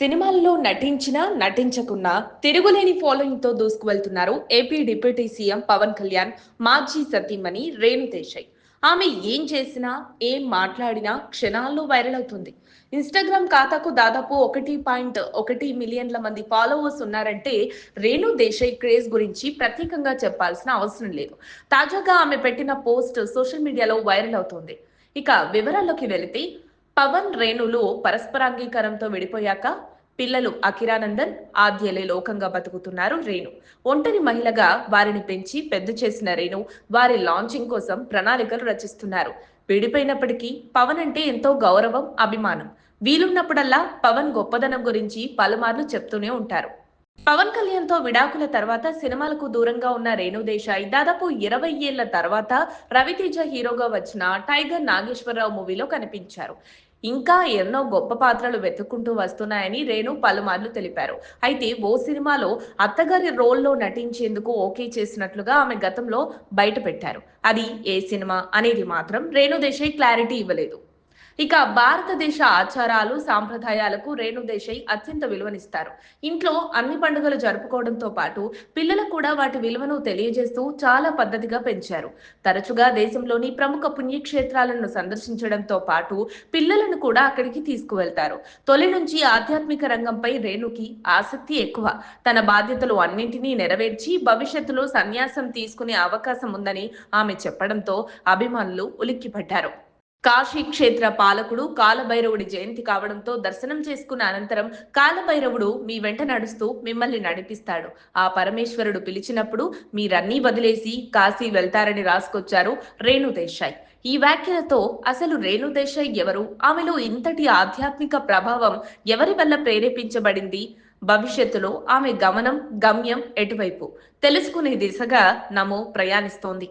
సినిమాల్లో నటించినా నటించకున్నా తిరుగులేని ఫాలోయింగ్తో దూసుకువెళ్తున్నారు AP deputy CM Pavan Kalyan మాజీ సతీమణి రేణు దేశాయ్ ఆమె ఏం చేసినా ఏం మాట్లాడినా క్షణాల్లో వైరల్ అవుతుంది. ఇన్స్టాగ్రామ్ ఖాతాకు దాదాపు ఒకటి పాయింట్ ఒకటి మిలియన్ల మంది ఫాలోవర్స్ ఉన్నారంటే రేణు దేశాయ్ క్రేజ్ గురించి ప్రత్యేకంగా చెప్పాల్సిన అవసరం లేదు. తాజాగా ఆమె పెట్టిన పోస్ట్ సోషల్ మీడియాలో వైరల్ అవుతుంది. ఇక వివరాల్లోకి వెళితే పవన్ రేణులు పరస్పరాంగీకారంతో విడిపోయాక పిల్లలు అఖిరానందన్ ఆద్యలే లోకంగా బతుకుతున్నారు రేణు. ఒంటరి మహిళగా వారిని పెంచి పెద్ద చేసిన రేణు వారి లాంచింగ్ కోసం ప్రణాళికలు రచిస్తున్నారు. విడిపోయినప్పటికీ పవన్ అంటే ఎంతో గౌరవం అభిమానం. వీలున్నప్పుడల్లా పవన్ గొప్పదనం గురించి పలుమార్లు చెప్తూనే ఉంటారు. పవన్ కళ్యాణ్తో విడాకుల తర్వాత సినిమాలకు దూరంగా ఉన్న రేణు దేశాయ్ దాదాపు ఇరవై ఏళ్ళ తర్వాత రవితేజ హీరోగా వచ్చిన టైగర్ నాగేశ్వరరావు మూవీలో కనిపించారు. ఇంకా ఎన్నో గొప్ప పాత్రలు వెతుక్కుంటూ వస్తున్నాయని రేణు పలుమార్లు తెలిపారు. అయితే ఓ సినిమాలో అత్తగారి రోల్లో నటించేందుకు ఓకే చేసినట్లుగా ఆమె గతంలో బయట పెట్టారు అది ఏ సినిమా అనేది మాత్రం రేణు దేశాయ్ క్లారిటీ ఇవ్వలేదు. ఇక భారతదేశ ఆచారాలు సాంప్రదాయాలకు రేణు అత్యంత విలువనిస్తారు. ఇంట్లో అన్ని పండుగలు జరుపుకోవడంతో పాటు పిల్లలకు కూడా వాటి విలువను తెలియజేస్తూ చాలా పద్ధతిగా పెంచారు. తరచుగా దేశంలోని ప్రముఖ పుణ్యక్షేత్రాలను సందర్శించడంతో పాటు పిల్లలను కూడా అక్కడికి తీసుకువెళ్తారు. తొలి నుంచి ఆధ్యాత్మిక రంగంపై రేణుకి ఆసక్తి ఎక్కువ. తన బాధ్యతలు అన్నింటినీ నెరవేర్చి భవిష్యత్తులో సన్యాసం తీసుకునే అవకాశం ఉందని ఆమె చెప్పడంతో అభిమానులు ఉలిక్కిపడ్డారు. కాశీ క్షేత్ర పాలకుడు కాలభైరవుడి జయంతి కావడంతో దర్శనం చేసుకున్న అనంతరం కాలభైరవుడు మీ వెంట నడుస్తూ మిమ్మల్ని నడిపిస్తాడు. ఆ పరమేశ్వరుడు పిలిచినప్పుడు మీరన్నీ వదిలేసి కాశీ వెళ్తారని రాసుకొచ్చారు రేణుదేశాయ్ ఈ వ్యాఖ్యలతో అసలు రేణుదేశాయ్ ఎవరు? ఆమెలో ఇంతటి ఆధ్యాత్మిక ప్రభావం ఎవరి వల్ల ప్రేరేపించబడింది? భవిష్యత్తులో ఆమె గమనం గమ్యం ఎటువైపు? తెలుసుకునే దిశగా నమో ప్రయాణిస్తోంది.